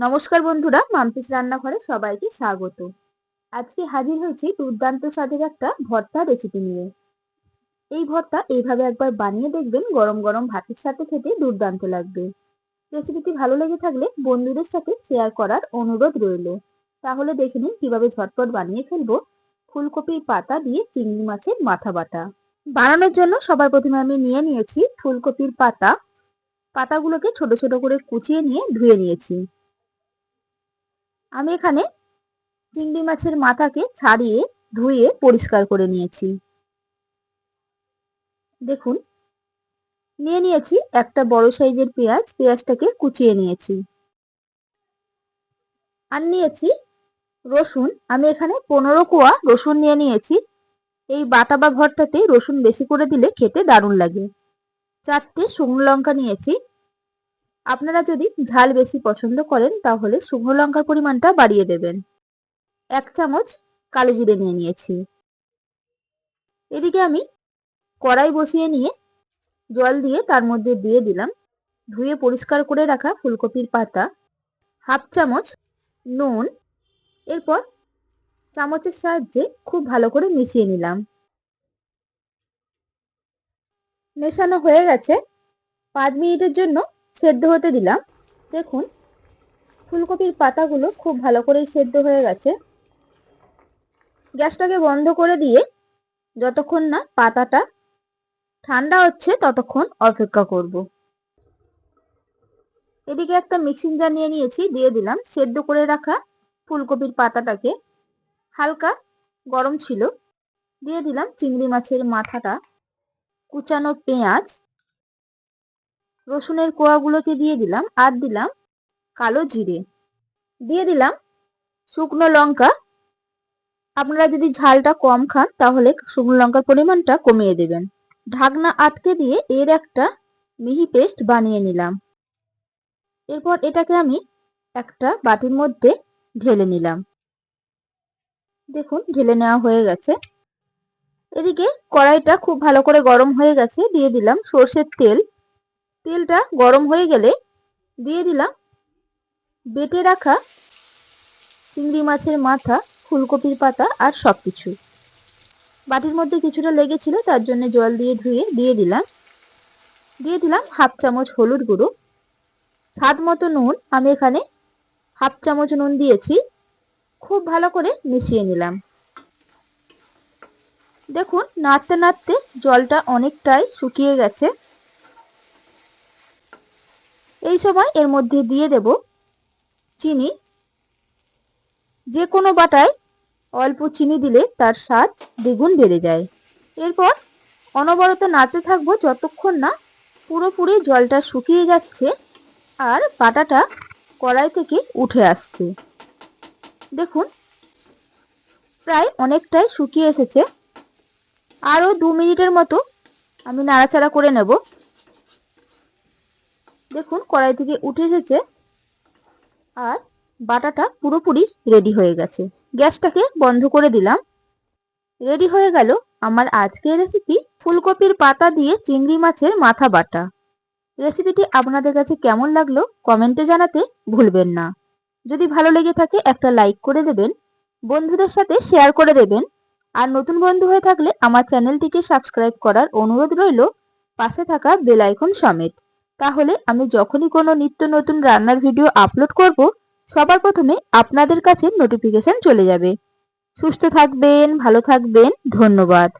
নমস্কার বন্ধুরা মাম্পিস রান্নাঘরে সবাইকে স্বাগত। আজকে হাজির হয়েছি দুর্দান্ত স্বাদের একটা ভর্তা রেসিপি নিয়ে। এই ভর্তা এইভাবে একবার বানিয়ে দেখবেন গরম গরম ভাতের সাথে খেতে দুর্দান্ত লাগবে। রেসিপিটি ভালো লেগে থাকলে বন্ধুদের সাথে শেয়ার করার অনুরোধ রইল। তাহলে দেখে নিন কীভাবে ঝটপট বানিয়ে ফেলব। ফুলকপির পাতা দিয়ে চিংড়ি মাছের মাথা বাটা। বানানোর জন্য সবার প্রথমে আমি নিয়ে নিয়েছি ফুলকপির পাতা। পাতাগুলোকে ছোট ছোট করে কুচিয়ে নিয়ে ধুয়ে নিয়েছি। আমি এখানে চিংড়ি মাছের মাথাকে ছাড়িয়ে, ধুয়ে পরিষ্কার করে নিয়েছি। দেখুন, নিয়ে নিয়েছি একটা বড় সাইজের পেঁয়াজ, পেঁয়াজটাকে কুচিয়ে নিয়েছি। আর নিয়েছি রসুন। আমি এখানে পনেরো কোয়া রসুন নিয়ে নিয়েছি। এই বাটা বা ভর্তাতে রসুন বেশি করে দিলে খেতে দারুণ লাগে। চারটে শুকনো লঙ্কা নিয়েছি। আপনারা যদি ঝাল বেশি পছন্দ করেন, তাহলে শুকনো লঙ্কার পরিমাণটা বাড়িয়ে দেবেন। এক চামচ কালো জিরে নিয়ে নিয়েছি। এদিকে আমি কড়াই বসিয়ে নিয়ে জল দিয়ে তার মধ্যে দিয়ে দিলাম ধুয়ে পরিষ্কার করে রাখা ফুলকপির পাতা, হাফ চামচ নুন, এরপর চামচের সাহায্যে খুব ভালো করে মিশিয়ে নিলাম। মেশানো হয়ে গেছে। পাঁচ মিনিটের জন্য সেদ্ধ হতে দিলাম। দেখুন, ফুলকপির পাতাগুলো খুব ভালো করেই সেদ্ধ হয়ে গেছে। গ্যাসটাকে বন্ধ করে দিয়ে যতক্ষণ না পাতাটা ঠান্ডা হচ্ছে ততক্ষণ অপেক্ষা করব। এদিকে একটা মিক্সিং জার নিয়ে নিয়েছি, দিয়ে দিলাম। সেদ্ধ করে রাখা ফুলকপির পাতাটাকে হালকা গরম ছিল। দিয়ে দিলাম চিংড়ি মাছের মাথাটা, কুচানো পেঁয়াজ রসুনের কোয়াগুলোকে দিয়ে দিলাম, আর দিলাম কালো জিরে। দিয়ে দিলাম শুকনো লঙ্কা। আপনারা যদি ঝালটা কম খান, তাহলে শুকনো লঙ্কার পরিমাণটা কমিয়ে দেবেন। ঢাকনা আটকে দিয়ে এর একটা মিহি পেস্ট বানিয়ে নিলাম। এরপর এটাকে আমি একটা বাটির মধ্যে ঢেলে নিলাম। দেখুন, ঢেলে নেওয়া হয়ে গেছে। এদিকে কড়াইটা খুব ভালো করে গরম হয়ে গেছে, দিয়ে দিলাম সর্ষের তেল। তেলটা গরম হয়ে গেলে দিয়ে দিলাম বেটে রাখা চিংড়ি মাছের মাথা, ফুলকপির পাতা আর সব কিছু বাটির মধ্যে কিছুটা লেগেছিল, তার জন্য জল দিয়ে ধুয়ে দিয়ে দিলাম। দিয়ে দিলাম হাফ চামচ হলুদ গুঁড়ো, স্বাদ মতো নুন। আমি এখানে হাফ চামচ নুন দিয়েছি, খুব ভালো করে মিশিয়ে নিলাম। দেখুন, নাড়তে নাড়তে জলটা অনেকটাই শুকিয়ে গেছে। সময় এর মধ্যে দিয়ে দেব চিনি। যে কোনো বাটায় অল্প চিনি দিলে তার স্বাদ দ্বিগুণ বেড়ে যায়। এরপর অনবরত নাড়তে থাকব যতক্ষণ না পুরোপুরি জলটা শুকিয়ে যাচ্ছে আর বাটাটা কড়াই থেকে উঠে আসছে। দেখুন, প্রায় অনেকটাই শুকিয়ে এসেছে। আরও দু মিনিটের মতো আমি নাড়াচাড়া করে নেব। দেখুন, কড়াই থেকে উঠে এসেছে আর বাটাটা পুরোপুরি রেডি হয়ে গেছে। গ্যাসটাকে বন্ধ করে দিলাম। রেডি হয়ে গেল আমার আজকের রেসিপি ফুলকপির পাতা দিয়ে চিংড়ি মাছের মাথা বাটা। রেসিপিটি আপনাদের কাছে কেমন লাগল কমেন্টে জানাতে ভুলবেন না। যদি ভালো লেগে থাকে একটা লাইক করে দেবেন, বন্ধুদের সাথে শেয়ার করে দেবেন। আর নতুন বন্ধু হয়ে থাকলে আমার চ্যানেলটিকে সাবস্ক্রাইব করার অনুরোধ রইল পাশে থাকা বেল সমেত। তাহলে আমি যখনই কোনো নিত্য নতুন রান্নার ভিডিও আপলোড করব, সবার প্রথমে আপনাদের কাছে নোটিফিকেশন চলে যাবে। সুস্থ থাকবেন, ভালো থাকবেন, ধন্যবাদ।